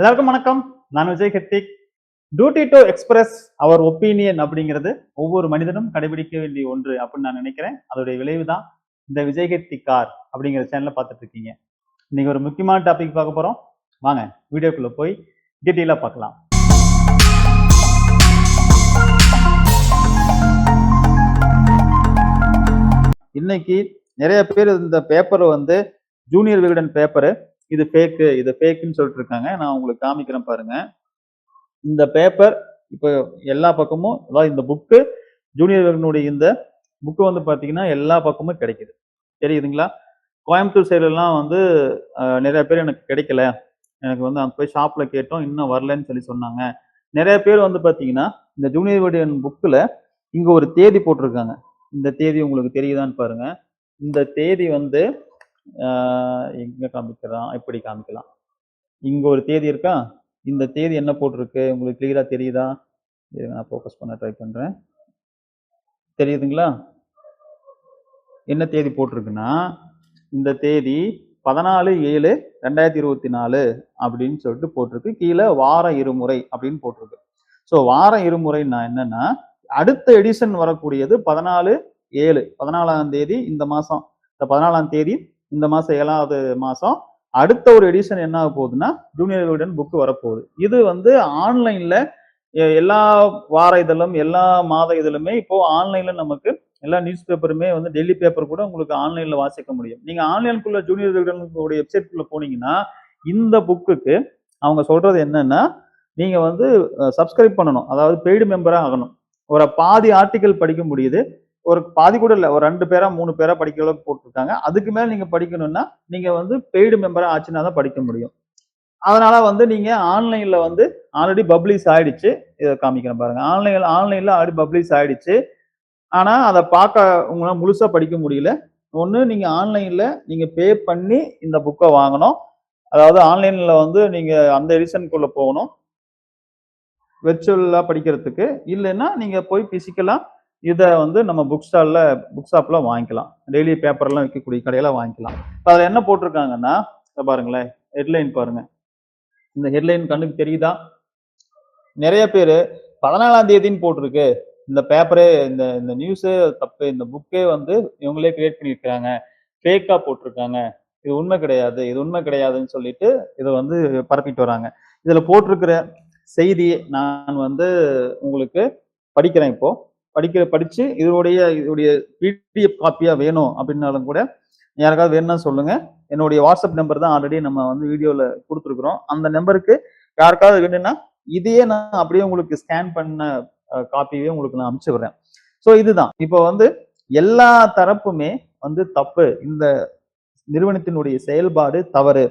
எல்லாருக்கும் வணக்கம். நான் Vijay Karthik duty to express our opinion அப்படிங்கிறது ஒவ்வொரு மனிதனும் கடைபிடிக்க வேண்டிய ஒன்று அப்படின்னு நான் நினைக்கிறேன். அதோடைய விளைவு தான் இந்த விஜய் கத்தி கார் அப்படிங்கிற சேனலை பார்த்துட்டு இருக்கீங்க. இன்னைக்கு ஒரு முக்கியமான டாபிக் பார்க்க போறோம். வாங்க வீடியோக்குள்ள போய் டீட்டெயிலாக பார்க்கலாம். இன்னைக்கு நிறைய பேர் இந்த பேப்பர் வந்து ஜூனியர் விகடன் பேப்பரு இது ஃபேக்கு இது ஃபேக்குன்னு சொல்லிட்டு இருக்காங்க. நான் உங்களுக்கு காமிக்கிறேன் பாருங்க. இந்த பேப்பர் இப்போ எல்லா பக்கமும் அதாவது இந்த புக்கு ஜூனியர் இந்த புக்கு வந்து பார்த்தீங்கன்னா எல்லா பக்கமும் கிடைக்குது. தெரியுதுங்களா? கோயம்புத்தூர் சைடுலாம் வந்து நிறைய பேர் எனக்கு கிடைக்கல. எனக்கு வந்து அங்கே போய் ஷாப்பில் கேட்டோம் இன்னும் வரலன்னு சொல்லி சொன்னாங்க. நிறைய பேர் வந்து பார்த்தீங்கன்னா இந்த ஜூனியர் விகடன் புக்கில் இங்கே ஒரு தேதி போட்டிருக்காங்க. இந்த தேதி உங்களுக்கு தெரியுதான்னு பாருங்க. இந்த தேதி வந்து எங்கே காமிக்கிறான் இப்படி காமிக்கலாம்? இங்கே ஒரு தேதி இருக்கா? இந்த தேதி என்ன போட்டிருக்கு? உங்களுக்கு கிளியராக தெரியுதா? இது நான் ஃபோக்கஸ் பண்ண ட்ரை பண்ணுறேன் தெரியுதுங்களா? என்ன தேதி போட்டிருக்குன்னா இந்த தேதி பதினாலு ஏழு ரெண்டாயிரத்தி இருபத்தி நாலு அப்படின்னு சொல்லிட்டு போட்டிருக்கு. கீழே வாரம் இருமுறை அப்படின்னு போட்டிருக்கு. ஸோ வாரம் இருமுறைன்னா என்னன்னா அடுத்த எடிஷன் வரக்கூடியது பதினாலு ஏழு பதினாலாம் தேதி இந்த மாதம் இந்த பதினாலாம் தேதி இந்த மாதம் ஏழாவது மாதம் அடுத்த ஒரு எடிஷன் என்ன ஆக போகுதுன்னா ஜூனியர் விகடன் புக்கு வரப்போகுது. இது வந்து ஆன்லைனில் எல்லா வார இதழும் எல்லா மாத இதழுமே இப்போது ஆன்லைனில் நமக்கு எல்லா நியூஸ் பேப்பருமே வந்து டெய்லி பேப்பர் கூட உங்களுக்கு ஆன்லைனில் வாசிக்க முடியும். நீங்கள் ஆன்லைனுக்குள்ள ஜூனியர் விகடனுடைய வெப்சைட்குள்ள போனீங்கன்னா இந்த புக்குக்கு அவங்க சொல்கிறது என்னென்னா நீங்கள் வந்து சப்ஸ்கிரைப் பண்ணணும். அதாவது பெய்டு மெம்பராக ஆகணும். ஒரு பாதி ஆர்டிக்கல் படிக்க முடியுது. ஒரு பாதி கூட இல்லை ஒரு ரெண்டு பேரா மூணு பேரா படிக்கிற அளவுக்கு போட்டிருக்காங்க. அதுக்கு மேல நீங்க படிக்கணும்னா நீங்க வந்து பெய்டு மெம்பரா ஆச்சுன்னா தான் படிக்க முடியும். அதனால வந்து நீங்க ஆன்லைன்ல வந்து ஆல்ரெடி பப்ளிஷ் ஆயிடுச்சு. இதை காமிக்கிறேன் பாருங்க. ஆன்லைன்ல ஆன்லைன்ல ஆல்ரெடி பப்ளிஷ் ஆயிடுச்சு. ஆனா அதை பார்க்க உங்களால முழுசா படிக்க முடியல. ஒன்று நீங்க ஆன்லைன்ல நீங்க பே பண்ணி இந்த புக்கை வாங்கணும். அதாவது ஆன்லைன்ல வந்து நீங்க அந்த எடிஷனுக்குள்ள போகணும். வெர்ச்சுவலாக படிக்கிறதுக்கு. இல்லைன்னா நீங்கள் போய் ஃபிசிக்கலாக இதை வந்து நம்ம புக் ஸ்டால்ல புக் ஷாப்பில் வாங்கிக்கலாம். டெய்லி பேப்பர்லாம் விற்கக்கூடிய கடையில் வாங்கிக்கலாம். இப்போ அதில் என்ன போட்டிருக்காங்கன்னா பாருங்களேன் ஹெட்லைன் பாருங்கள் இந்த ஹெட்லைன் கண்ணுக்கு தெரியுதா? நிறைய பேர் பதினாலாம் தேதின்னு போட்டிருக்கு. இந்த பேப்பரே இந்த இந்த நியூஸு தப்பு. இந்த புக்கே வந்து இவங்களே கிரியேட் பண்ணியிருக்கிறாங்க. ஃபேக்காக போட்டிருக்காங்க. இது உண்மை கிடையாது இது உண்மை கிடையாதுன்னு சொல்லிட்டு இதை வந்து பரப்பிட்டு வராங்க. இதில் போட்டிருக்கிற செய்தி நான் வந்து உங்களுக்கு படிக்கிறேன் இப்போது படிக்கிற படித்து இதனுடைய இதனுடைய பிடிஎஃப் காப்பியாக வேணும் அப்படின்னாலும் கூட யாருக்காவது வேணும்னா சொல்லுங்க. என்னுடைய வாட்ஸ்அப் நம்பர் தான் ஆல்ரெடி நம்ம வந்து வீடியோவில் கொடுத்துருக்குறோம். அந்த நம்பருக்கு யாருக்காவது வேணும்னா இதையே நான் அப்படியே உங்களுக்கு ஸ்கேன் பண்ண காப்பியே உங்களுக்கு நான் அனுப்பிச்சு விடுறேன். ஸோ இதுதான். இப்போ வந்து எல்லா தரப்புமே வந்து தப்பு. இந்த நிறுவனத்தினுடைய செயல்பாடு தவறு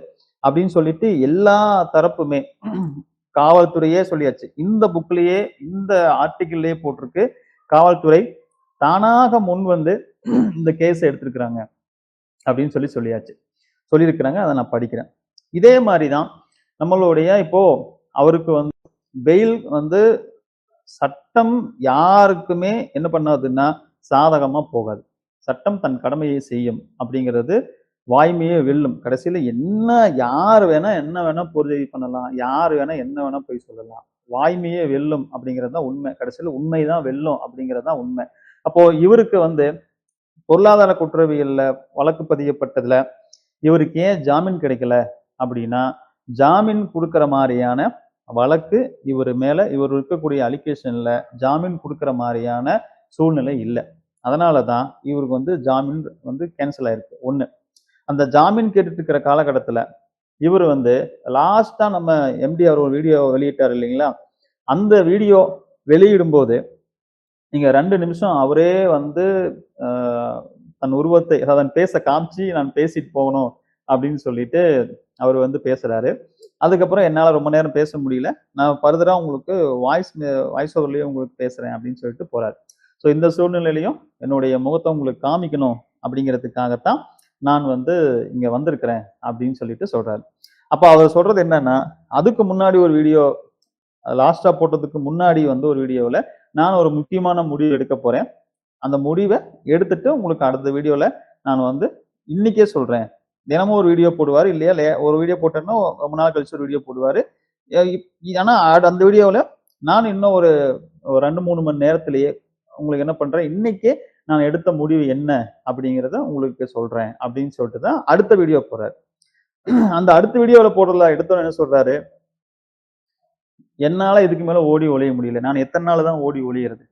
அப்படின்னு சொல்லிட்டு எல்லா தரப்புமே காவல்துறையே சொல்லியாச்சு. இந்த புக்லயே இந்த ஆர்டிக்கிள்லயே போட்டிருக்கு. காவல்துறை தானாக முன் வந்து இந்த கேஸை எடுத்திருக்கிறாங்க அப்படின்னு சொல்லி சொல்லியாச்சு. சொல்லியிருக்கிறாங்க அதை நான் படிக்கிறேன். இதே மாதிரி தான் நம்மளுடைய இப்போ அவருக்கு வந்து பெயில் வந்து சட்டம் யாருக்குமே என்ன பண்ணாதுன்னா சாதகமாக போகாது. சட்டம் தன் கடமையை செய்யும் அப்படிங்கிறது வாய்மையே வெல்லும். கடைசியில் என்ன யார் வேணால் என்ன வேணால் பொருதி பண்ணலாம் யார் வேணால் என்ன வேணால் போய் சொல்லலாம். வாய்மையே வெல்லும் அப்படிங்கிறது தான் உண்மை. கடைசியில் உண்மை தான் வெல்லும் அப்படிங்கிறது தான் உண்மை. அப்போ இவருக்கு வந்து பொருளாதார குற்றவியலில் வழக்கு பதியப்பட்டதில் இவருக்கு ஏன் ஜாமீன் கிடைக்கல அப்படின்னா ஜாமீன் கொடுக்குற மாதிரியான வழக்கு இவர் மேலே இவர் இருக்கக்கூடிய அலிகேஷனில் ஜாமீன் கொடுக்குற மாதிரியான சூழ்நிலை இல்லை. அதனால தான் இவருக்கு வந்து ஜாமீன் வந்து கேன்சல் ஆயிருக்கு. ஒன்று அந்த ஜாமீன் கேட்டுட்டு இருக்கிற காலகட்டத்தில் இவர் வந்து லாஸ்ட்டாக நம்ம எம்டி அவர் ஒரு வீடியோ வெளியிட்டார் இல்லைங்களா? அந்த வீடியோ வெளியிடும்போது நீங்கள் ரெண்டு நிமிஷம் அவரே வந்து தன் உருவத்தை அதன் பேச காமிச்சு நான் பேசிட்டு போகணும் அப்படின்னு சொல்லிட்டு அவர் வந்து பேசுகிறாரு அதுக்கப்புறம் என்னால் ரொம்ப நேரம் பேச முடியல. நான் ஃபர்தராக உங்களுக்கு வாய்ஸ் வாய்ஸ் ஓவர்லயே உங்களுக்கு பேசுகிறேன் அப்படின்னு சொல்லிட்டு போகிறார் ஸோ இந்த சூழ்நிலையிலையும் என்னுடைய முகத்தை உங்களுக்கு காமிக்கணும் அப்படிங்கிறதுக்காகத்தான் நான் வந்து இங்கே வந்திருக்கிறேன் அப்படின்னு சொல்லிட்டு சொல்கிறாரு அப்போ அவர் சொல்கிறது என்னன்னா அதுக்கு முன்னாடி ஒரு வீடியோ லாஸ்ட்டாக போட்டதுக்கு முன்னாடி வந்து ஒரு வீடியோவில் நான் ஒரு முக்கியமான முடிவு எடுக்க போகிறேன் அந்த முடிவை எடுத்துட்டு உங்களுக்கு அடுத்த வீடியோவில் நான் வந்து இன்னைக்கே சொல்கிறேன் தினமும் ஒரு வீடியோ போடுவார் இல்லையா? லே- ஒரு வீடியோ போட்டேன்னா ரொம்ப நாள் கழிச்சு ஒரு வீடியோ போடுவார். ஆனால் அந்த வீடியோவில் நான் இன்னும் ஒரு ஒரு ரெண்டு மூணு மணி நேரத்திலேயே உங்களுக்கு என்ன பண்ணுறேன் இன்னைக்கே நான் எடுத்த முடிவு என்ன அப்படிங்கிறத உங்களுக்கு சொல்றேன் அப்படின்னு சொல்லிட்டு தான் அடுத்த வீடியோ போகிறார் அந்த அடுத்த வீடியோவில் போடுறதுல எடுத்தோன்னு என்ன சொல்றாரு? என்னால இதுக்கு மேல ஓடி ஒளிய முடியல. நான் எத்தனை நாள் தான் ஓடி ஒழியிறது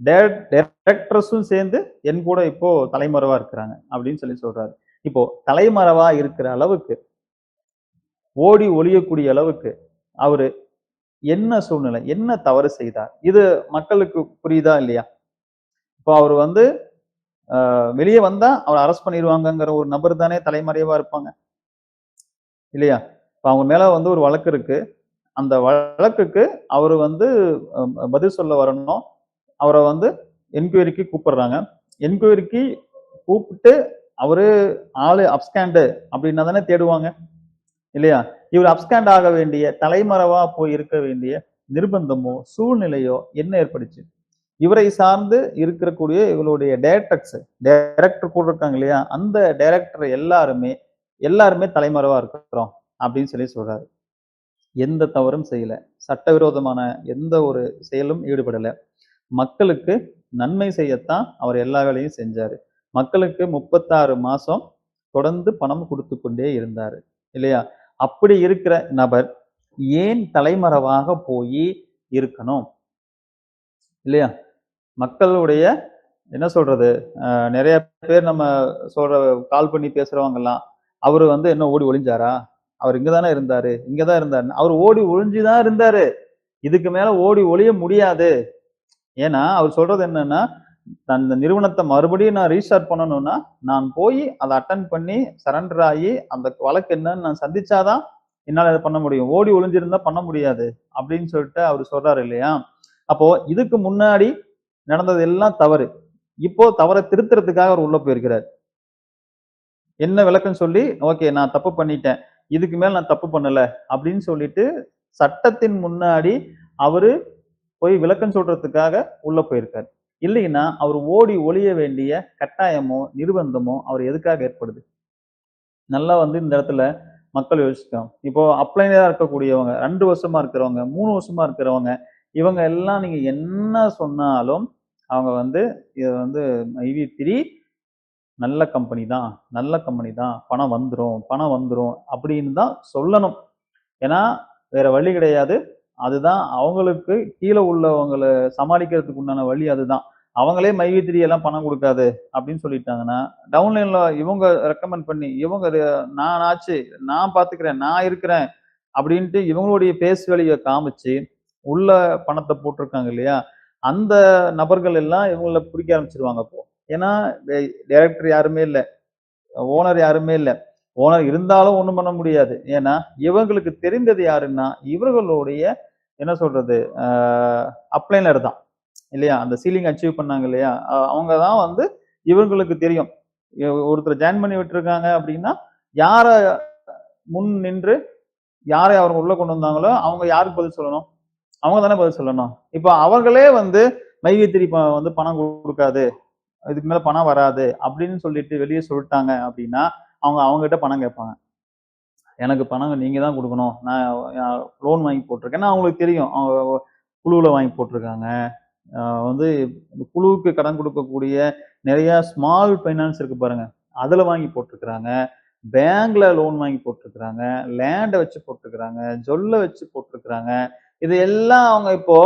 டேரக்டர்ஸும் சேர்ந்து என் கூட இப்போ தலைமறைவா இருக்கிறாங்க அப்படின்னு சொல்லி சொல்றாரு. இப்போ தலைமறைவா இருக்கிற அளவுக்கு ஓடி ஒளியக்கூடிய அளவுக்கு அவரு என்ன சூழ்நிலை என்ன தவறு செய்தார்? இது மக்களுக்கு புரியுதா இல்லையா? இப்போ அவர் வந்து வெளியே வந்தா அவரை அரெஸ்ட் பண்ணிடுவாங்கங்கிற ஒரு நபர் தானே தலைமறைவா இருப்பாங்க. இல்லையா? இப்போ அவங்க மேல வந்து ஒரு வழக்கு இருக்கு. அந்த வழக்குக்கு அவர் வந்து பதில் சொல்ல வரணும். அவரை வந்து என்கொயரிக்கு கூப்பிடுறாங்க. என்கொயரிக்கு கூப்பிட்டு அவரு ஆளு அப்ஸ்கேண்டு அப்படின்னா தானே தேடுவாங்க. இல்லையா? இவர் அப்ஸ்கேண்ட் ஆக வேண்டிய தலைமறைவா போய் இருக்க வேண்டிய நிர்பந்தமோ சூழ்நிலையோ என்ன ஏற்படுச்சு? இவரை சார்ந்து இருக்கக்கூடிய இவருடைய டைரக்டர்ஸ் டைரக்டர் கூட இருக்காங்க இல்லையா? அந்த டைரக்டர் எல்லாருமே எல்லாருமே தலைமறைவாக இருக்கிறோம் அப்படின்னு சொல்லி சொல்றாரு. எந்த தவறும் செய்யலை. சட்டவிரோதமான எந்த ஒரு செயலும் ஈடுபடலை. மக்களுக்கு நன்மை செய்யத்தான் அவர் எல்லா வேலையும் செஞ்சாரு. மக்களுக்கு முப்பத்தாறு மாசம் தொடர்ந்து பணம் கொடுத்து கொண்டே இருந்தார். இல்லையா? அப்படி இருக்கிற நபர் ஏன் தலைமறைவாக போய் இருக்கணும்? இல்லையா? மக்களுடைய என்ன சொல்றது நிறைய பேர் நம்ம சொல்ற கால் பண்ணி பேசுறவங்கெல்லாம் அவர் வந்து என்ன ஓடி ஒளிஞ்சாரா? அவர் இங்கதானே இருந்தாரு இங்கதான் இருந்தாரு அவர் ஓடி ஒளிஞ்சுதான் இருந்தாரு. இதுக்கு மேல ஓடி ஒளிய முடியாது. ஏன்னா அவர் சொல்றது என்னன்னா அந்த நிறுவனத்தை மறுபடியும் நான் ரீஸ்டார்ட் பண்ணணும்னா நான் போய் அதை அட்டன் பண்ணி சரண்டர் ஆகி அந்த வழக்கு என்னன்னு நான் சந்திச்சாதான் என்னால் அதை பண்ண முடியும். ஓடி ஒளிஞ்சிருந்தா பண்ண முடியாது அப்படின்னு சொல்லிட்டு அவர் சொல்றாரு இல்லையா? அப்போ இதுக்கு முன்னாடி நடந்தது எல்லாம் தவறு. இப்போ தவறை திருத்துறதுக்காக அவர் உள்ள போயிருக்கிறார். என்ன விளக்குன்னு சொல்லி ஓகே நான் தப்பு பண்ணிட்டேன். இதுக்கு மேல நான் தப்பு பண்ணல. அப்படின்னு சொல்லிட்டு சட்டத்தின் முன்னாடி அவரு போய் விளக்கம் சொல்றதுக்காக உள்ள போயிருக்காரு. இல்லைன்னா அவர் ஓடி ஒளிய வேண்டிய கட்டாயமோ நிர்பந்தமோ அவர் எதுக்காக ஏற்படுது? நல்லா வந்து இந்த இடத்துல மக்கள் யோசிக்கணும் இப்போ அப்ளைனரா இருக்கக்கூடியவங்க ரெண்டு வருஷமா இருக்கிறவங்க மூணு வருஷமா இருக்கிறவங்க இவங்க எல்லாம் நீங்க என்ன சொன்னாலும் அவங்க வந்து இது வந்து ஐவி த்ரீ நல்ல கம்பெனி தான் நல்ல கம்பெனி தான் பணம் வந்துடும் பணம் வந்துடும் அப்படின்னு தான் சொல்லணும். ஏன்னா வேற வழி கிடையாது. அதுதான் அவங்களுக்கு கீழே உள்ளவங்களை சமாளிக்கிறதுக்கு உண்டான வழி அதுதான். அவங்களே மைவி த்ரீ எல்லாம் பணம் கொடுக்காது அப்படின்னு சொல்லிட்டாங்கன்னா டவுன்லைன்ல இவங்க ரெக்கமெண்ட் பண்ணி இவங்க நான் ஆச்சு நான் பாத்துக்கிறேன் நான் இருக்கிறேன் அப்படின்ட்டு இவங்களுடைய பேசு வழியை காமிச்சு உள்ள பணத்தை போட்டிருக்காங்க இல்லையா? அந்த நபர்கள் எல்லாம் இவங்கள பிடிக்க ஆரம்பிச்சிருவாங்க அப்போ. ஏன்னா டைரக்டர் யாருமே இல்லை. ஓனர் யாருமே இல்லை. ஓனர் இருந்தாலும் ஒன்றும் பண்ண முடியாது. ஏன்னா இவங்களுக்கு தெரிந்தது யாருன்னா இவர்களுடைய என்ன சொல்றது அப்ளைனர் தான். இல்லையா? அந்த சீலிங் அச்சீவ் பண்ணாங்க இல்லையா? அவங்க தான் வந்து இவங்களுக்கு தெரியும். ஒருத்தர் ஜாயின் பண்ணி விட்டுருக்காங்க அப்படின்னா யாரை முன் நின்று யாரை அவங்க உள்ள கொண்டு வந்தாங்களோ அவங்க யாருக்கு பதில் சொல்லணும்? அவங்க தானே பதில் சொல்லணும். இப்போ அவர்களே வந்து மைவித்திரி வந்து பணம் கொடுக்காது. இதுக்கு மேல பணம் வராது. அப்படின்னு சொல்லிட்டு வெளியே சொல்லிட்டாங்க அப்படின்னா அவங்க அவங்ககிட்ட பணம் கேட்பாங்க. எனக்கு பணம் நீங்க தான் கொடுக்கணும். நான் லோன் வாங்கி போட்டிருக்கேன். ஏன்னா அவங்களுக்கு தெரியும். அவங்க குழுவில் வாங்கி போட்டிருக்காங்க. வந்து இந்த குழுவுக்கு கடன் கொடுக்கக்கூடிய நிறைய ஸ்மால் ஃபைனான்ஸ் இருக்கு பாருங்க. அதில் வாங்கி போட்டிருக்கிறாங்க. பேங்க்ல லோன் வாங்கி போட்டிருக்கிறாங்க. லேண்டை வச்சு போட்டிருக்கிறாங்க. ஜொல்லை வச்சு போட்டிருக்கிறாங்க. இது எல்லாம் அவங்க இப்போ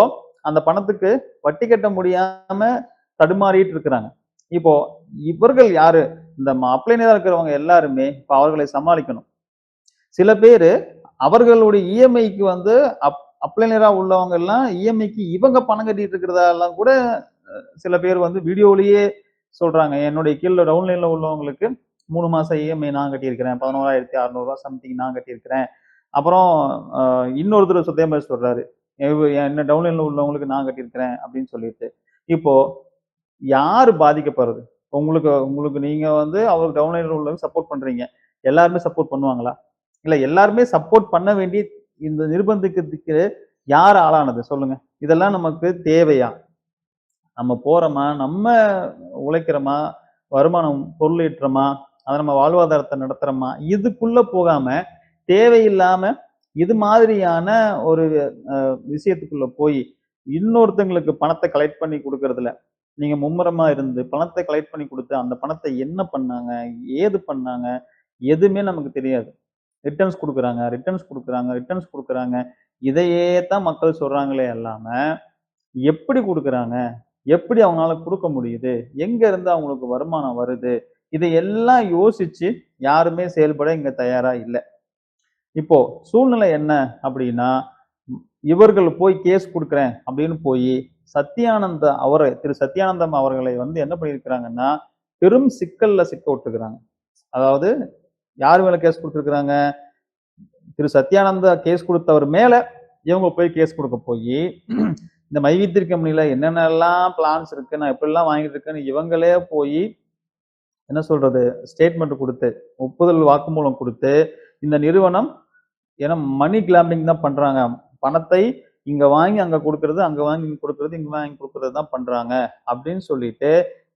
அந்த பணத்துக்கு வட்டி கட்ட முடியாம தடுமாறிட்டு இருக்கிறாங்க. இப்போ இவர்கள் யாரு? இந்த அப்ளைனரா இருக்கிறவங்க எல்லாருமே இப்போ அவர்களை சமாளிக்கணும். சில பேர் அவர்களுடைய இஎம்ஐக்கு வந்து அப் அப்ளைனராக உள்ளவங்க எல்லாம் இஎம்ஐக்கு இவங்க பணம் கட்டிட்டு இருக்கிறதாலாம் கூட சில பேர் வந்து வீடியோலயே சொல்றாங்க. என்னுடைய கீழே டவுன்லைனில் உள்ளவங்களுக்கு மூணு மாசம் இஎம்ஐ நான் கட்டியிருக்கிறேன். பதினோராயிரத்தி அறநூறுவா சம்திங் நான் கட்டியிருக்கிறேன். அப்புறம் இன்னொருத்தர் சுத்தே மாதிரி சொல்றாரு. என்ன டவுன்லைனில் உள்ளவங்களுக்கு நான் கட்டியிருக்கிறேன் அப்படின்னு சொல்லிட்டு. இப்போது யார் பாதிக்கப்படுறது? உங்களுக்கு உங்களுக்கு நீங்கள் வந்து அவர் டவுன்லைனில் உள்ளவங்க சப்போர்ட் பண்ணுறீங்க எல்லாருமே சப்போர்ட் பண்ணுவாங்களா? இல்லை எல்லாருமே சப்போர்ட் பண்ண வேண்டிய இந்த நிர்பந்திக்கிறதுக்கு யார் ஆளானது? சொல்லுங்கள் இதெல்லாம் நமக்கு தேவையா? நம்ம போகிறோமா நம்ம உழைக்கிறோமா? வருமானம் பொருள் ஈட்டுறோமா அதை நம்ம வாழ்வாதாரத்தை நடத்துகிறோமா இதுக்குள்ளே போகாமல் தேவையில்லாம இது மாதிரியான ஒரு விஷயத்துக்குள்ள போய் இன்னொருத்தங்களுக்கு பணத்தை கலெக்ட் பண்ணி கொடுக்கறதுல நீங்க மும்முரமா இருந்து பணத்தை கலெக்ட் பண்ணி கொடுத்து அந்த பணத்தை என்ன பண்ணாங்க ஏது பண்ணாங்க எதுவுமே நமக்கு தெரியாது. ரிட்டர்ன்ஸ் கொடுக்குறாங்க ரிட்டர்ன்ஸ் கொடுக்குறாங்க ரிட்டர்ன்ஸ் கொடுக்குறாங்க. இதையே தான் மக்கள் சொல்றாங்களே அல்லாம எப்படி கொடுக்குறாங்க எப்படி அவங்களால கொடுக்க முடியுது எங்க இருந்து அவங்களுக்கு வருமானம் வருது இதையெல்லாம் யோசிச்சு யாருமே செயல்பட இங்க தயாரா இல்லை. இப்போ சூழ்நிலை என்ன அப்படின்னா இவர்கள் போய் கேஸ் கொடுக்குறேன் அப்படின்னு போய் சத்யானந்த அவரை திரு சத்யானந்தம் அவர்களை வந்து என்ன பண்ணியிருக்கிறாங்கன்னா பெரும் சிக்கல்ல சிக்க விட்டுருக்குறாங்க. அதாவது யார் மேல கேஸ் கொடுத்துருக்குறாங்க? திரு சத்யானந்தா கேஸ் கொடுத்தவர் மேல இவங்க போய் கேஸ் கொடுக்க போய் இந்த மைவித்திரி கம்பெனியில என்னென்னலாம் பிளான்ஸ் இருக்கு நான் எப்படிலாம் வாங்கிட்டு இருக்கேன்னு இவங்களே போய் என்ன சொல்றது ஸ்டேட்மெண்ட் கொடுத்து ஒப்புதல் வாக்குமூலம் கொடுத்து இந்த நிறுவனம் ஏன்னா மணி கிளாம்பிங் தான் பண்ணுறாங்க பணத்தை இங்கே வாங்கி அங்கே கொடுக்கறது அங்கே வாங்கி இங்கே கொடுக்கறது இங்கே வாங்கி கொடுக்கறது தான் பண்ணுறாங்க அப்படின்னு சொல்லிட்டு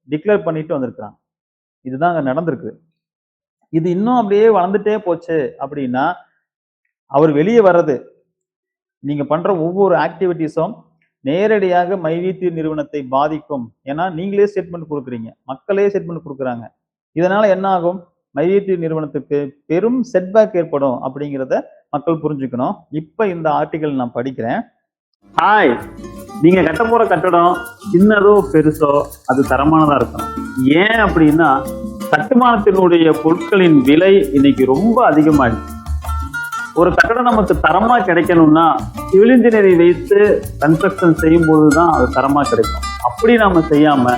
டிக்ளேர் பண்ணிட்டு வந்திருக்கிறாங்க. இதுதான் அங்கே நடந்திருக்கு. இது இன்னும் அப்படியே வளர்ந்துட்டே போச்சு அப்படின்னா அவர் வெளியே வர்றது நீங்கள் பண்ணுற ஒவ்வொரு ஆக்டிவிட்டீஸும் நேரடியாக மைவீத்தி நிறுவனத்தை பாதிக்கும். ஏன்னா நீங்களே ஸ்டேட்மெண்ட் கொடுக்குறீங்க. மக்களே ஸ்டேட்மெண்ட் கொடுக்குறாங்க. இதனால் என்ன ஆகும்? மையத்தி நிறுவனத்துக்கு பெரும் செட்பேக் ஏற்படும் அப்படிங்கிறத மக்கள் புரிஞ்சுக்கணும். இப்போ இந்த ஆர்டிகல் நான் படிக்கிறேன். ஹாய் நீங்க கட்ட போற கட்டடம் சின்னதோ பெருசோ அது தரமானதா இருக்கணும். ஏன் அப்படின்னா கட்டுமானத்தினுடைய பொருட்களின் விலை இன்னைக்கு ரொம்ப அதிகமாயிடுச்சு. ஒரு கட்டடம் நமக்கு தரமா கிடைக்கணும்னா சிவில் இன்ஜினியரை வைத்து கன்ஸ்ட்ரக்ஷன் செய்யும் போது தான் அது தரமா கிடைக்கும். அப்படி நாம செய்யாம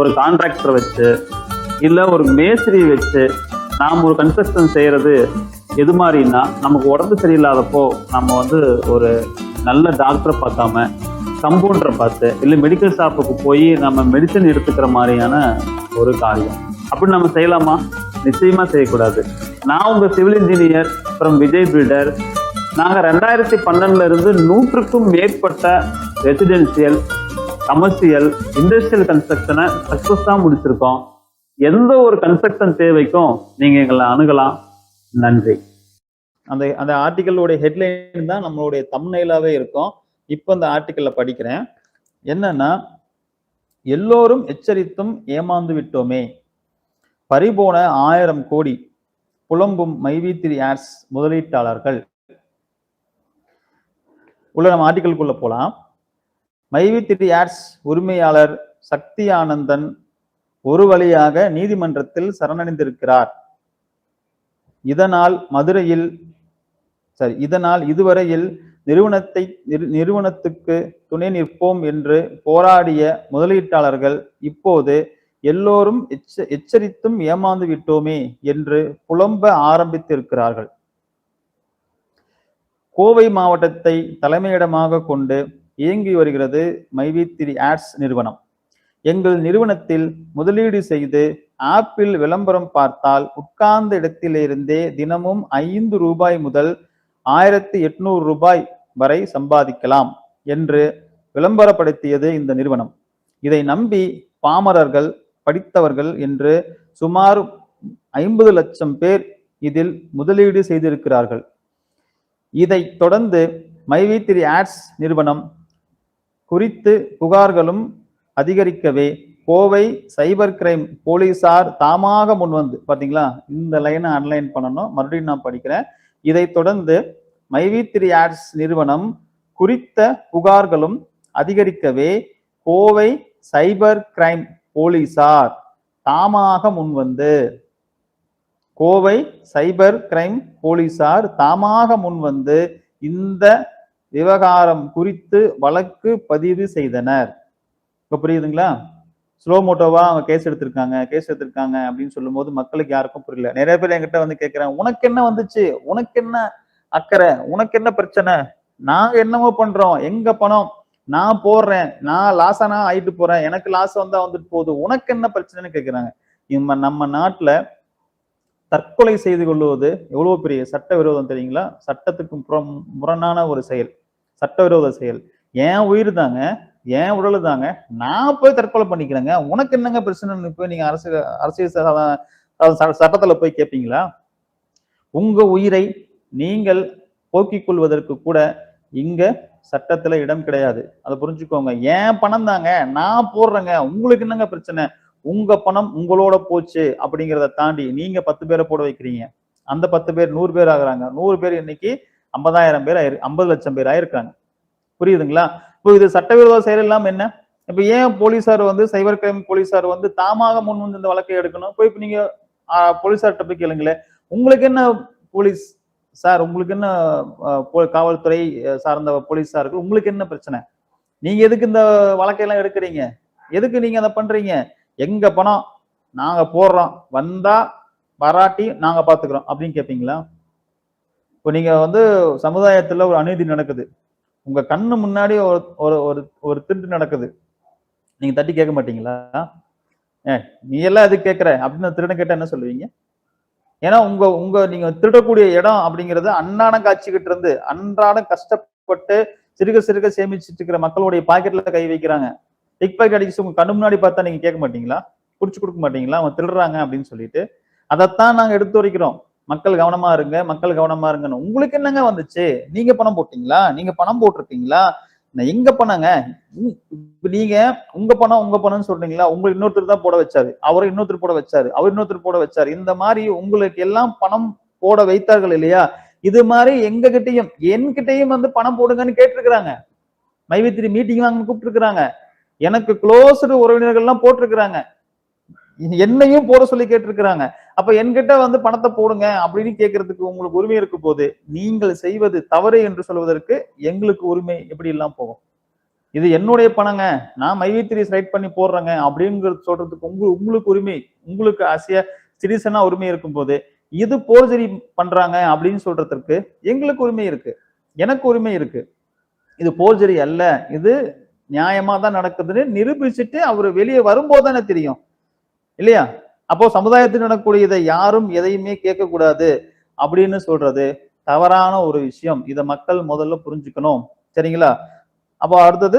ஒரு கான்ட்ராக்டரை வச்சு இல்ல ஒரு மேஸ்திரி வச்சு நாம் ஒரு கன்ஸ்ட்ரக்ஷன் செய்யறது எது மாதிரின்னா நமக்கு உடம்பு சரியில்லாதப்போ நம்ம வந்து ஒரு நல்ல டாக்டரை பார்க்காம கம்பவுண்டரை பார்த்து இல்லை மெடிக்கல் ஷாப்புக்கு போய் நம்ம மெடிசன் எடுத்துக்கிற மாதிரியான ஒரு காரியம். அப்படி நம்ம செய்யலாமா? நிச்சயமா செய்யக்கூடாது. நான் உங்க civil engineer from Vijay builder நாங்கள் ரெண்டாயிரத்தி பன்னெண்டுல இருந்து நூற்றுக்கும் மேற்பட்ட ரெசிடென்சியல் கமர்ஷியல் இண்டஸ்ட்ரியல் கன்ஸ்ட்ரக்ஷனை சக்ஸஸாக முடிச்சிருக்கோம். எந்த ஒரு கன்ஸ்ட்ரக்ஷன் தேவைக்கும் நீங்க எங்களை அணுகலாம். நன்றி. அந்த அந்த ஆர்டிக்கலோட ஹெட்லைன் தான் நம்மளுடைய தம்னைலாவே இருக்கும். இப்போ இந்த ஆர்டிக்கல்ல படிக்கிறேன். என்னன்னா எல்லோரும் எச்சரித்தும் ஏமாந்து விட்டோமே. பறிபோன ஆயிரம் கோடி புலம்பும் மைவித்திரி ஆர்ஸ் முதலீட்டாளர்கள். உள்ள நம்ம ஆர்டிக்கலுக்குள்ள போலாம். மைவித்திரி ஆர்ஸ் உரிமையாளர் சக்தி ஆனந்தன் ஒரு வழியாக நீதிமன்றத்தில் சரணடைந்திருக்கிறார். இதனால் மதுரையில் சரி இதனால் இதுவரையில் நிறுவனத்தை நிறு- நிறுவனத்துக்கு துணை நிற்போம் என்று போராடிய முதலீட்டாளர்கள் இப்போது எல்லோரும் எச்ச எச்சரித்தும் ஏமாந்து விட்டோமே என்று புலம்ப ஆரம்பித்திருக்கிறார்கள். கோவை மாவட்டத்தை தலைமையிடமாக கொண்டு இயங்கி வருகிறது மைவித்திரி ஆட்ஸ் நிறுவனம். எங்கள் நிறுவனத்தில் முதலீடு செய்து ஆப்பிள் விளம்பரம் பார்த்தால் உட்கார்ந்த இடத்திலிருந்தே தினமும் ஐந்து ரூபாய் முதல் ஆயிரத்தி எட்நூறு ரூபாய் வரை சம்பாதிக்கலாம் என்று விளம்பரப்படுத்தியது இந்த நிறுவனம். இதை நம்பி பாமரர்கள் படித்தவர்கள் என்று சுமார் ஐம்பது லட்சம் பேர் இதில் முதலீடு செய்திருக்கிறார்கள். இதைத் தொடர்ந்து மைவி த்ரீ ஆட்ஸ் நிறுவனம் குறித்து புகார்களும் அதிகரிக்கவே கோவை சைபர் கிரைம் போலீசார் தாமாக முன்வந்து பார்த்தீங்களா இந்த லைனை அன்லைன் பண்ணணும். மறுபடியும் நான் படிக்கிறேன். இதைத் தொடர்ந்து மைவித்திரி ஆட்ஸ் நிறுவனம் குறித்த புகார்களும் அதிகரிக்கவே கோவை சைபர் கிரைம் போலீசார் தாமாக முன்வந்து கோவை சைபர் கிரைம் போலீசார் தாமாக முன்வந்து இந்த விவகாரம் குறித்து வழக்கு பதிவு செய்தனர். இப்போ புரியுதுங்களா? ஸ்லோ மோட்டோவா அவங்க கேஸ் எடுத்திருக்காங்க கேஸ் எடுத்திருக்காங்க அப்படின்னு சொல்லும்போது மக்களுக்கு யாருக்கும் புரியல. நிறைய பேர் என்கிட்ட வந்து கேட்கிறேன் உனக்கு என்ன வந்துச்சு? உனக்கு என்ன அக்கறை? உனக்கு என்ன பிரச்சனை? நாங்க என்னமோ பண்றோம். எங்க பணம்? நான் போடுறேன். நான் லாஸானா ஆயிட்டு போறேன். எனக்கு லாஸ் வந்தா வந்துட்டு போகுது. உனக்கு என்ன பிரச்சனைன்னு கேட்குறாங்க. நம்ம நம்ம நாட்டுல தற்கொலை செய்து கொள்வது எவ்வளவு பெரிய சட்ட விரோதம் தெரியுங்களா? சட்டத்துக்கு புறம் முரணான ஒரு செயல். சட்டவிரோத செயல். ஏன் உயிர் தாங்க என் உடல் தாங்க. நான் போய் தற்கொலை பண்ணிக்கிறேங்க. உனக்கு என்னங்க பிரச்சனைன்னு போய் நீங்க அரசியல் அரசியல் ச- சட்டத்துல போய் கேட்பீங்களா உங்க உயிரை நீங்கள் போக்கிக் கொள்வதற்கு கூட இங்க சட்டத்துல இடம் கிடையாது. அதை புரிஞ்சுக்கோங்க. ஏன் பணம் தாங்க. நான் போடுறேங்க. உங்களுக்கு என்னங்க பிரச்சனை? உங்க பணம் உங்களோட போச்சு அப்படிங்கிறத தாண்டி நீங்க பத்து பேரை போட வைக்கிறீங்க. அந்த பத்து பேர் நூறு பேர் ஆகுறாங்க. நூறு பேர் இன்னைக்கு ஐம்பதாயிரம் பேர் ஆயிரு ஐம்பது லட்சம் பேர் ஆயிருக்காங்க. புரியுதுங்களா? இப்போ இது சட்டவிரோத செயல் இல்லாம என்ன? இப்ப ஏன் போலீசார் வந்து சைபர் கிரைம் போலீசார் வந்து தாமாக முன் வந்து இந்த வழக்கை எடுக்கணும்? போய் இப்ப நீங்க போலீஸார்கிட்ட போய் கேளுங்களேன். உங்களுக்கு என்ன போலீஸ் சார் உங்களுக்கு என்ன போ- காவல்துறை சார்ந்த போலீஸார்கள் உங்களுக்கு என்ன பிரச்சனை? நீங்க எதுக்கு இந்த வழக்கையெல்லாம் எடுக்கிறீங்க? எதுக்கு நீங்க அதை பண்றீங்க? எங்க பணம்? நாங்க போடுறோம். வந்தா வராட்டி நாங்க பாத்துக்கிறோம். அப்படின்னு கேட்பீங்களா இப்போ நீங்க வந்து சமுதாயத்துல ஒரு அநீதி நடக்குது. உங்க கண்ணு முன்னாடி ஒரு ஒரு ஒரு ஒரு திருட்டு நடக்குது. நீங்க தட்டி கேட்க மாட்டீங்களா? ஏ நீ எல்லாம் எது கேட்குற? அப்படின்னு திருடன் கேட்டா என்ன சொல்லுவீங்க? ஏன்னா உங்க உங்க நீங்க திருடக்கூடிய இடம் அப்படிங்கிறது அன்றாடம் காட்சிக்கிட்டு இருந்து அன்றாடம் கஷ்டப்பட்டு சிறுக சிறுக சேமிச்சுட்டு இருக்கிற மக்களுடைய பாக்கெட்ல கை வைக்கிறாங்க. டிக் பாக்கெட் அடிச்சு உங்க கண்ணு முன்னாடி பார்த்தா நீங்க கேட்க மாட்டீங்களா? புடிச்சு கொடுக்க மாட்டீங்களா? அவன் திருடுறாங்க அப்படின்னு சொல்லிட்டு. அதைத்தான் நாங்க எடுத்து வரைக்கிறோம் மக்கள் கவனமா இருங்க மக்கள் கவனமா இருங்கன்னு. உங்களுக்கு என்னங்க வந்துச்சு? நீங்க பணம் போட்டீங்களா? நீங்க பணம் போட்டிருக்கீங்களா? நான் எங்க பணங்க? நீங்க உங்க பணம் உங்க பணம்னு சொல்றீங்களா? உங்களுக்கு இன்னொருத்தர் தான் போட வச்சாரு. அவர் இன்னொருத்தர் போட வச்சாரு. அவர் இன்னொருத்தர் போட வச்சாரு. இந்த மாதிரி உங்களுக்கு எல்லாம் பணம் போட வைத்தார்கள் இல்லையா? இது மாதிரி எங்க கிட்டையும் என்கிட்டையும் வந்து பணம் போடுங்கன்னு கேட்டிருக்கிறாங்க. மைவித்திரி மீட்டிங் வாங்க கூப்பிட்டுருக்காங்க எனக்கு க்ளோஸ்டு உறவினர்கள்லாம் போட்டிருக்கிறாங்க. என்னையும் போட சொல்லி கேட்டிருக்கிறாங்க. அப்ப என்கிட்ட வந்து பணத்தை போடுங்க அப்படின்னு கேட்கறதுக்கு உங்களுக்கு உரிமை இருக்கு போது நீங்கள் செய்வது தவறு என்று சொல்வதற்கு எங்களுக்கு உரிமை எப்படி எல்லாம் போகும்? இது என்னுடைய பணங்க நான் மைவித்திரிஸ் ரைட் பண்ணி போடுறேங்க அப்படிங்கிறது சொல்றதுக்கு உங்க உங்களுக்கு உரிமை உங்களுக்கு ஆசிய சிட்டிசனா உரிமை இருக்கும் போது இது போர்ஜரி பண்றாங்க அப்படின்னு சொல்றதற்கு எங்களுக்கு உரிமை இருக்கு. எனக்கு உரிமை இருக்கு. இது போர்ஜரி அல்ல இது நியாயமா தான் நடக்குதுன்னு நிரூபிச்சுட்டு அவர் வெளியே வரும்போது தானே தெரியும். இல்லையா? அப்போ சமுதாயத்தில் நடக்கக்கூடிய இதை யாரும் எதையுமே கேட்கக்கூடாது அப்படின்னு சொல்றது தவறான ஒரு விஷயம். இதை மக்கள் முதல்ல புரிஞ்சுக்கணும். சரிங்களா? அப்போ அடுத்தது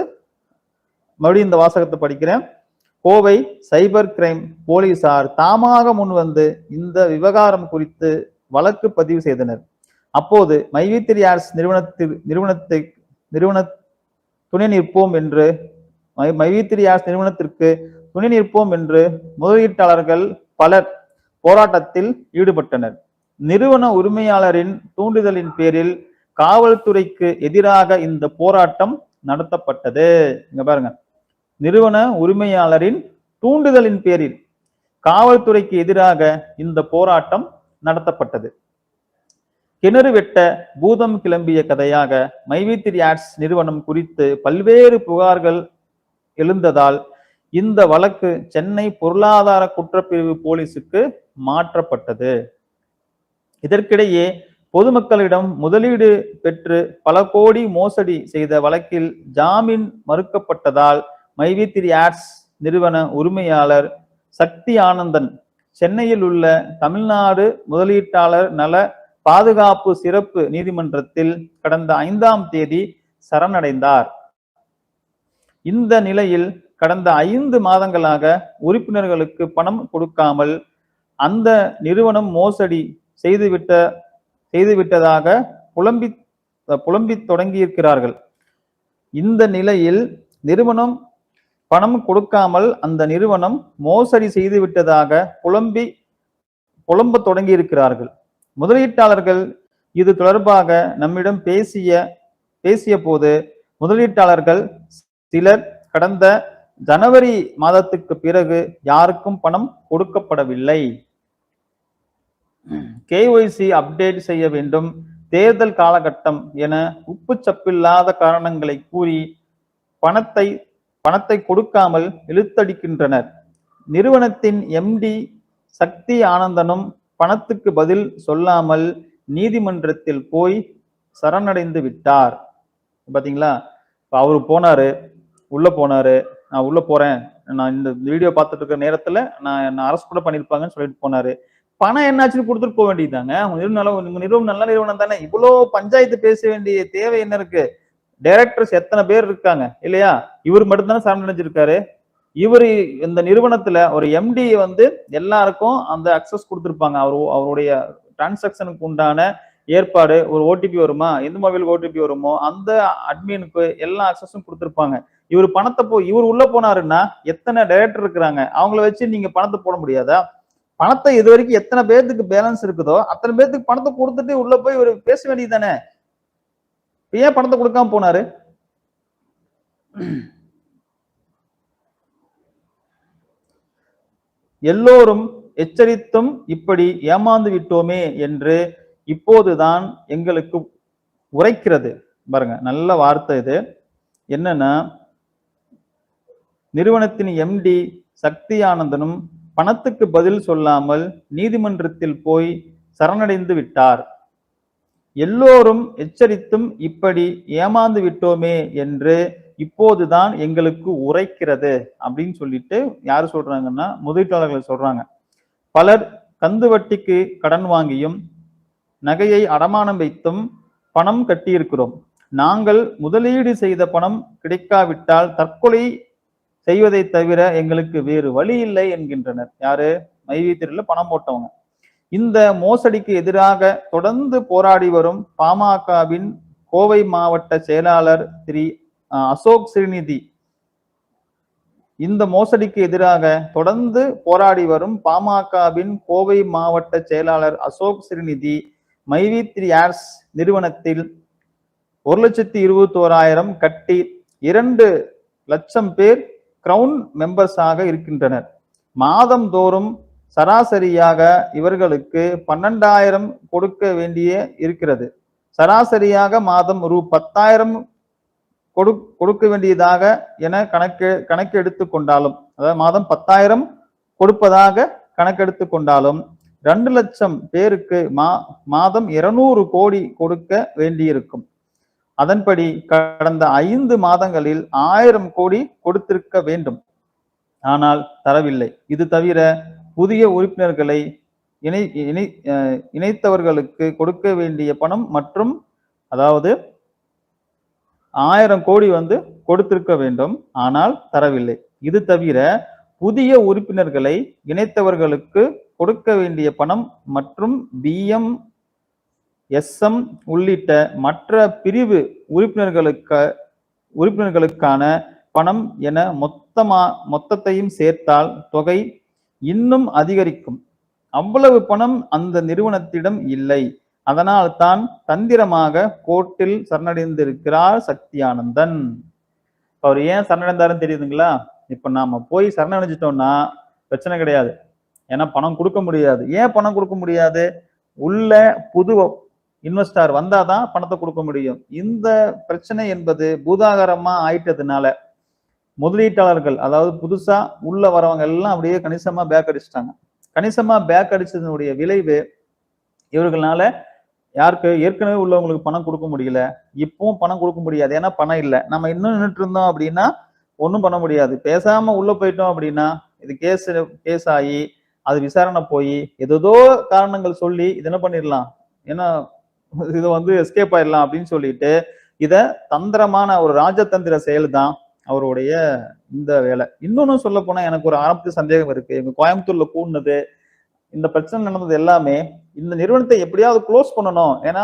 மறுபடியும் இந்த வாசகத்தை படிக்கிறேன். கோவை சைபர் கிரைம் போலீசார் தாமாக முன் வந்து இந்த விவகாரம் குறித்து வழக்கு பதிவு செய்தனர். அப்போது மைவித்திரி ஆர்ட்ஸ் நிறுவனத்தில் நிறுவனத்தை நிறுவன துணை நிற்போம் என்று மை- மைவித்திரி ஆர்ட்ஸ் நிறுவனத்திற்கு துணை நிற்போம் என்று முதலீட்டாளர்கள் பலர் போராட்டத்தில் ஈடுபட்டனர். நிறுவன உரிமையாளரின் தூண்டுதலின் பேரில் காவல்துறைக்கு எதிராக இந்த போராட்டம் நடத்தப்பட்டது. இங்க பாருங்க. நிறுவன உரிமையாளரின் தூண்டுதலின் பேரில் காவல்துறைக்கு எதிராக இந்த போராட்டம் நடத்தப்பட்டது. கிணறு வெட்ட பூதம் கிளம்பிய கதையாக மைவித்திரி ஆட்ஸ் நிறுவனம் குறித்து பல்வேறு புகார்கள் எழுந்ததால் இந்த வழக்கு சென்னை பொருளாதார குற்றப்பிரிவு போலீசுக்கு மாற்றப்பட்டது. இதற்கிடையே பொதுமக்களிடம் முதலீடு பெற்று பல கோடி மோசடி செய்த வழக்கில் ஜாமீன் மறுக்கப்பட்டதால் மைவித்திரி ஆட்ஸ் நிறுவன உரிமையாளர் சக்தி ஆனந்தன் சென்னையில் உள்ள தமிழ்நாடு முதலீட்டாளர் நல பாதுகாப்பு சிறப்பு நீதிமன்றத்தில் கடந்த ஐந்தாம் தேதி சரணடைந்தார். இந்த நிலையில் கடந்த ஐந்து மாதங்களாக உறுப்பினர்களுக்கு பணம் கொடுக்காமல் அந்த நிறுவனம் மோசடி செய்துவிட்ட செய்துவிட்டதாக புலம்பி புலம்பி தொடங்கியிருக்கிறார்கள். இந்த நிலையில் நிறுவனம் பணம் கொடுக்காமல் அந்த நிறுவனம் மோசடி செய்துவிட்டதாக புலம்பி புலம்ப தொடங்கி இருக்கிறார்கள் முதலீட்டாளர்கள் இது தொடர்பாக நம்மிடம் பேசிய பேசிய போது முதலீட்டாளர்கள் சிலர் கடந்த ஜனவரி மாதத்துக்கு பிறகு யாருக்கும் பணம் கொடுக்கப்படவில்லை. கேஒய்சி அப்டேட் செய்ய வேண்டும். தேர்தல் காலகட்டம் என உப்பு சப்பில்லாத காரணங்களை கூறி பணத்தை பணத்தை கொடுக்காமல் இழுத்தடிக்கின்றனர். நிறுவனத்தின் எம்டி சக்தி ஆனந்தனும் பணத்துக்கு பதில் சொல்லாமல் நீதிமன்றத்தில் போய் சரணடைந்து விட்டார். பாத்தீங்களா? அவர் அவரு போனாரு உள்ள போனாரு. நான் உள்ள போறேன். நான் இந்த வீடியோ பார்த்துட்டு இருக்க நேரத்துல நான் என்ன அரெஸ்ட் கூட பண்ணிருப்பாங்கன்னு சொல்லிட்டு போனாரு. பணம் என்னாச்சுன்னு கொடுத்துட்டு போக வேண்டியதுதாங்க. உங்க நிறுவனம் நல்ல உங்க நிறுவனம் நல்ல நிறுவனம் தானே. இவ்வளோ பஞ்சாயத்து பேச வேண்டிய தேவை என்ன இருக்கு? டைரக்டர்ஸ் எத்தனை பேர் இருக்காங்க? இல்லையா? இவர் மட்டும்தானே சரணடைஞ்சிருக்காரு இவர் இந்த நிறுவனத்துல ஒரு எம்டி வந்து எல்லாருக்கும் அந்த அக்சஸ் கொடுத்துருப்பாங்க. அவர் அவருடைய டிரான்சாக்சனுக்கு உண்டான ஏற்பாடு ஒரு ஓடிபி வருமா? எந்த மொபைலுக்கு ஓடிபி வருமோ அந்த அட்மினுக்கு எல்லா அக்சஸும் கொடுத்துருப்பாங்க. இவர் பணத்தை போ இவர் உள்ள போனாருன்னா எத்தனை டைரக்டர் இருக்கிறாங்க? அவங்கள வச்சு நீங்க பணத்தை போட முடியாதா? பணத்தை இது வரைக்கும் எத்தனை பேர்த்துக்கு பேலன்ஸ் இருக்குதோ அத்தனை பேர்த்துக்கு பணத்தை கொடுத்துட்டு உள்ள போய் இவர் பேச வேண்டியது தானே ஏன் பணத்தை கொடுக்காம போனாரு? எல்லோரும் எச்சரித்தும் இப்படி ஏமாந்து விட்டோமே என்று இப்போதுதான் எங்களுக்கு உரைக்கிறது. பாருங்க நல்ல வார்த்தை இது. என்னன்னா நிறுவனத்தின் எம்டி சக்தி ஆனந்தனும் பணத்துக்கு பதில் சொல்லாமல் நீதிமன்றத்தில் போய் சரணடைந்து விட்டார். எல்லோரும் எச்சரித்தும் இப்படி ஏமாந்து விட்டோமே என்று இப்போதுதான் எங்களுக்கு உரைக்கிறது அப்படின்னு சொல்லிட்டு யாரு சொல்றாங்கன்னா முதலீட்டாளர்கள் சொல்றாங்க. பலர் கந்து வட்டிக்கு கடன் வாங்கியும் நகையை அடமானம் வைத்தும் பணம் கட்டியிருக்கிறோம். நாங்கள் முதலீடு செய்த பணம் கிடைக்காவிட்டால் தற்கொலை செய்வதை தவிர எங்களுக்கு வேறு வழி இல்லை என்கின்றனர். யாரு? மைவீத்திரில பணம் போட்டவங்க. இந்த மோசடிக்கு எதிராக தொடர்ந்து போராடி வரும் பாமகவின் கோவை மாவட்ட செயலாளர் திரு அசோக் ஸ்ரீநிதி இந்த மோசடிக்கு எதிராக தொடர்ந்து போராடி வரும் பாமகவின் கோவை மாவட்ட செயலாளர் அசோக் ஸ்ரீநிதி மைவி ஏர்ஸ் ஆர்ஸ் நிறுவனத்தில் ஒரு லட்சத்தி இருபத்தோராயிரம் கட்டி இரண்டு லட்சம் பேர் கிரவுன் மெம்பர்ஸாக இருக்கின்றனர். மாதந்தோறும் சராசரியாக இவர்களுக்கு பன்னெண்டாயிரம் கொடுக்க வேண்டிய இருக்கிறது. சராசரியாக மாதம் ரூ பத்தாயிரம் கொடு கொடுக்க வேண்டியதாக என கணக்கு கணக்கு எடுத்து கொண்டாலும் அதாவது மாதம் பத்தாயிரம் கொடுப்பதாக கணக்கெடுத்து கொண்டாலும் ரெண்டு லட்சம் பேருக்கு மா மாதம் இருநூறு கோடி கொடுக்க வேண்டியிருக்கும். அதன்படி கடந்த ஐந்து மாதங்களில் ஆயிரம் கோடி கொடுத்திருக்க வேண்டும். ஆனால் தரவில்லை. இது தவிர புதிய உறுப்பினர்களை இணை இணை அஹ் இணைத்தவர்களுக்கு கொடுக்க வேண்டிய பணம் மற்றும் அதாவது ஆயிரம் கோடி வந்து கொடுத்திருக்க வேண்டும். ஆனால் தரவில்லை. இது தவிர புதிய உறுப்பினர்களை இணைத்தவர்களுக்கு கொடுக்க வேண்டிய பணம் மற்றும் பிஎம் எஸ்எம் உள்ளிட்ட மற்ற பிரிவு உறுப்பினர்களுக்கு உறுப்பினர்களுக்கான பணம் என மொத்தமா மொத்தத்தையும் சேர்த்தால் தொகை இன்னும் அதிகரிக்கும். அவ்வளவு பணம் அந்த நிறுவனத்திடம் இல்லை. அதனால் தான் தந்திரமாக கோர்ட்டில் சரணடைந்திருக்கிறார் சக்தியானந்தன். அவர் ஏன் சரணடைந்தாருன்னு தெரியுதுங்களா? இப்ப நாம போய் சரணடைஞ்சிட்டோம்னா பிரச்சனை கிடையாது. ஏன்னா பணம் கொடுக்க முடியாது. ஏன் பணம் கொடுக்க முடியாது? உள்ள புது இன்வெஸ்டார் வந்தாதான் பணத்தை கொடுக்க முடியும். இந்த பிரச்சனை என்பது பூதாகரமா ஆயிட்டதுனால முதலீட்டாளர்கள் அதாவது புதுசா உள்ள வரவங்க எல்லாம் அப்படியே கணிசமா பேக் அடிச்சிட்டாங்க. கணிசமா பேக் அடிச்சதனுடைய விளைவு இவர்களால யாருக்கு? ஏற்கனவே உள்ளவங்களுக்கு பணம் கொடுக்க முடியல. இப்பவும் பணம் கொடுக்க முடியாது. ஏன்னா பணம் இல்லை. நம்ம இன்னும் நின்றுட்டு இருந்தோம் அப்படின்னா ஒன்றும் பண்ண முடியாது. பேசாம உள்ள போயிட்டோம் அப்படின்னா இது கேஸ் கேஸ் ஆகி அது விசாரணை போய் ஏதோ காரணங்கள் சொல்லி இது என்ன பண்ணிடலாம்? ஏன்னா இதை வந்து எஸ்கேப் ஆயிடலாம் அப்படின்னு சொல்லிட்டு இதை தந்திரமான ஒரு ராஜதந்திர செயல் தான் அவருடைய இந்த வேலை. இன்னொன்னு சொல்ல போனா எனக்கு ஒரு ஆரம்பத்து சந்தேகம் இருக்கு. எங்க கோயம்புத்தூர்ல கூடுனது இந்த பிரச்சனை நடந்தது எல்லாமே இந்த நிறுவனத்தை எப்படியாவது க்ளோஸ் பண்ணணும். ஏன்னா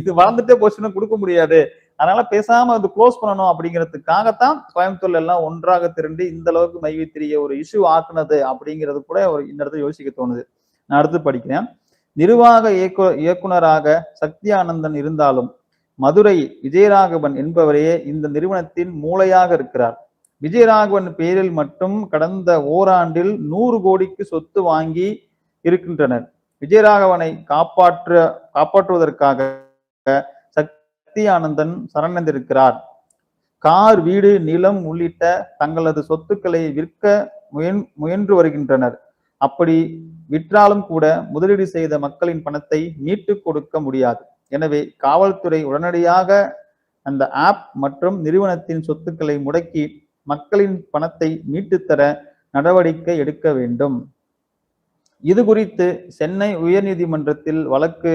இது வளர்ந்துட்டே போச்சுன்னு கொடுக்க முடியாது. அதனால பேசாம அது க்ளோஸ் பண்ணணும் அப்படிங்கிறதுக்காகத்தான் கோயம்புத்தூர்ல எல்லாம் ஒன்றாக திரண்டு இந்த அளவுக்கு மைவி தெரிய ஒரு இஷ்யூ ஆக்குனது அப்படிங்கிறது கூட ஒரு இந்த இடத்துல யோசிக்க தோணுது. நான் அடுத்து படிக்கிறேன். நிர்வாக இயக்கு இயக்குனராக சக்தி ஆனந்தன் இருந்தாலும் மதுரை விஜயராகவன் என்பவரே இந்த நிறுவனத்தின் மூளையாக இருக்கிறார். விஜயராகவன் பேரில் மட்டும் கடந்த ஓராண்டில் நூறு கோடிக்கு சொத்து வாங்கி இருக்கின்றனர். விஜயராகவனை காப்பாற்ற காப்பாற்றுவதற்காக சக்தி ஆனந்தன் சரணந்திருக்கிறார் கார் வீடு நிலம் உள்ளிட்ட தங்களது சொத்துக்களை விற்க முயன் முயன்று வருகின்றனர். அப்படி விற்றாலும் கூட முதலீடு செய்த மக்களின் பணத்தை மீட்டு கொடுக்க முடியாது. எனவே காவல்துறை உடனடியாக அந்த ஆப் மற்றும் நிறுவனத்தின் சொத்துக்களை முடக்கி மக்களின் பணத்தை மீட்டுத்தர நடவடிக்கை எடுக்க வேண்டும். இது குறித்து சென்னை உயர்நீதிமன்றத்தில் வழக்கு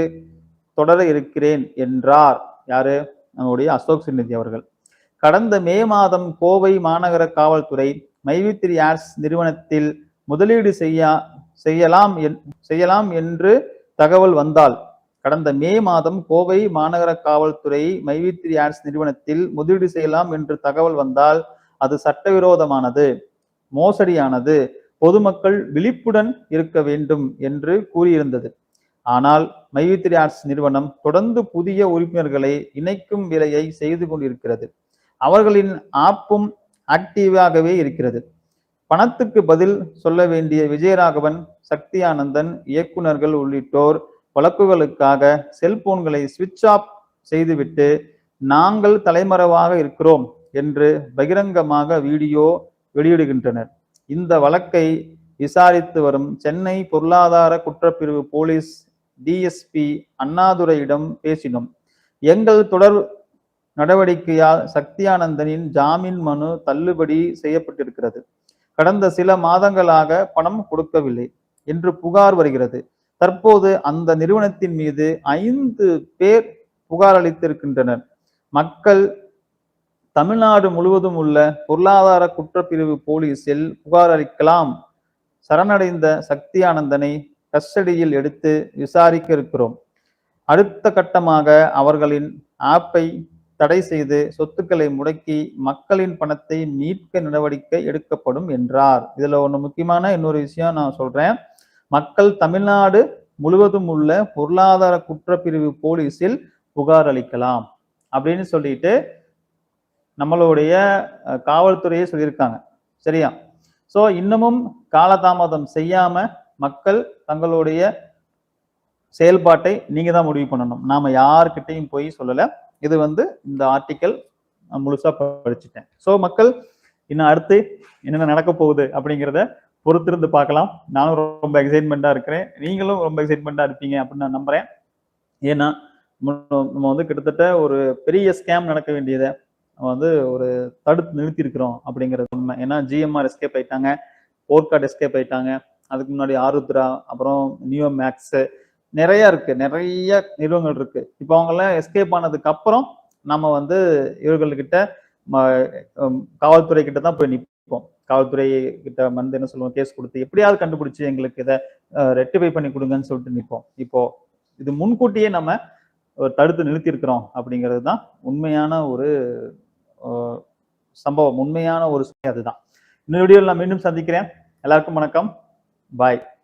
தொடர இருக்கிறேன் என்றார். யாரு? நம்முடைய அசோக் சிநிதி அவர்கள். கடந்த மே மாதம் கோவை மாநகர காவல்துறை மைவித்ரி ஆர்ட்ஸ் நிறுவனத்தில் முதலீடு செய்ய செய்யலாம் என்- செய்யலாம் என்று தகவல் வந்தால் கடந்த மே மாதம் கோவை மாநகர காவல்துறை மைவித்ரி ஆட்ஸ் நிறுவனத்தில் முதலீடு செய்யலாம் என்று தகவல் வந்தால் அது சட்டவிரோதமானது மோசடியானது பொதுமக்கள் விழிப்புடன் இருக்க வேண்டும் என்று கூறியிருந்தது. ஆனால் மைவித்ரி ஆர்ட்ஸ் நிறுவனம் தொடர்ந்து புதிய உறுப்பினர்களை இணைக்கும் வேலையை செய்து கொண்டிருக்கிறது. அவர்களின் ஆப்பும் ஆக்டிவாகவே இருக்கிறது. பணத்துக்கு பதில் சொல்ல வேண்டிய விஜயராகவன் சக்தியானந்தன் இயக்குநர்கள் இயக்குனர்கள் உள்ளிட்டோர் வழக்குகளுக்காக செல்போன்களை சுவிட்ச் ஆஃப் செய்துவிட்டு நாங்கள் தலைமறைவாக இருக்கிறோம் என்று பகிரங்கமாக வீடியோ வெளியிடுகின்றனர். இந்த வழக்கை விசாரித்து வரும் சென்னை பொருளாதார குற்றப்பிரிவு போலீஸ் டிஎஸ்பி அண்ணாதுரையிடம் பேசினோம். எங்கள் தொடர் நடவடிக்கையால் சக்தியானந்தனின் ஜாமீன் மனு தள்ளுபடி செய்யப்பட்டிருக்கிறது. கடந்த சில மாதங்களாக பணம் கொடுக்கவில்லை என்று புகார் வருகிறது. தற்போது அந்த நிறுவனத்தின் மீது ஐந்து பேர் புகார் அளித்திருக்கின்றனர். மக்கள் தமிழ்நாடு முழுவதும் உள்ள பொருளாதார குற்றப்பிரிவு போலீசில் புகார் அளிக்கலாம். சரணடைந்த சக்தியானந்தனை கஸ்டடியில் எடுத்து விசாரிக்க இருக்கிறோம். அடுத்த கட்டமாக அவர்களின் ஆப்பை தடை செய்து சொத்துக்களை முடக்கி மக்களின் பணத்தை மீட்க நடவடிக்கை எடுக்கப்படும் என்றார். இதுல ஒன்று முக்கியமான இன்னொரு விஷயம் நான் சொல்றேன். மக்கள் தமிழ்நாடு முழுவதும் உள்ள பொருளாதார குற்றப்பிரிவு போலீஸில் புகார் அளிக்கலாம் அப்படின்னு சொல்லிட்டு நம்மளுடைய காவல்துறையே சொல்லியிருக்காங்க. சரியா? ஸோ இன்னமும் காலதாமதம் செய்யாம மக்கள் தங்களுடைய செயல்பாட்டை நீங்க தான் முடிவு பண்ணணும். நாம யாருக்கிட்டையும் போய் சொல்லலை. இது வந்து இந்த ஆர்டிக்கல் நான் முழுசா படிச்சுட்டேன். ஸோ மக்கள் இன்னும் அடுத்து என்னென்ன நடக்க போகுது அப்படிங்கிறத பொறுத்திருந்து பார்க்கலாம். நானும் ரொம்ப எக்ஸைட்மெண்ட்டாக இருக்கிறேன். நீங்களும் ரொம்ப எக்ஸைட்மெண்ட்டாக இருப்பீங்க அப்படின்னு நான் நம்புறேன். ஏன்னா நம்ம வந்து கிட்டத்தட்ட ஒரு பெரிய ஸ்கேம் நடக்க வேண்டியதை நம்ம வந்து ஒரு தடுத்து நிறுத்தியிருக்கிறோம் அப்படிங்கிறது உண்மை. ஏன்னா ஜிஎம்ஆர் எஸ்கேப் ஆயிட்டாங்க ஓர்காட் எஸ்கேப் ஆயிட்டாங்க. அதுக்கு முன்னாடி ஆருத்ரா அப்புறம் நியோ மேக்ஸு நிறைய இருக்கு. நிறைய நிறுவனங்கள் இருக்கு. இப்போ அவங்க எல்லாம் எஸ்கேப் ஆனதுக்கு அப்புறம் நம்ம வந்து இவர்கள்கிட்ட ம- காவல்துறை கிட்ட தான் போய் நிற்போம் காவல்துறை கிட்ட வந்து என்ன சொல்லுவோம்? கேஸ் கொடுத்து எப்படியாவது கண்டுபிடிச்சு எங்களுக்கு இதை ரெட்டிஃபை பண்ணி கொடுங்கன்னு சொல்லிட்டு நிற்போம் இப்போ இது முன்கூட்டியே நம்ம தடுத்து நிறுத்தியிருக்கிறோம் அப்படிங்கிறது தான் உண்மையான ஒரு சம்பவம். உண்மையான ஒரு சுமை அதுதான். இன்னொரு வீடியோவில் நான் மீண்டும் சந்திக்கிறேன். எல்லாருக்கும் வணக்கம். பாய்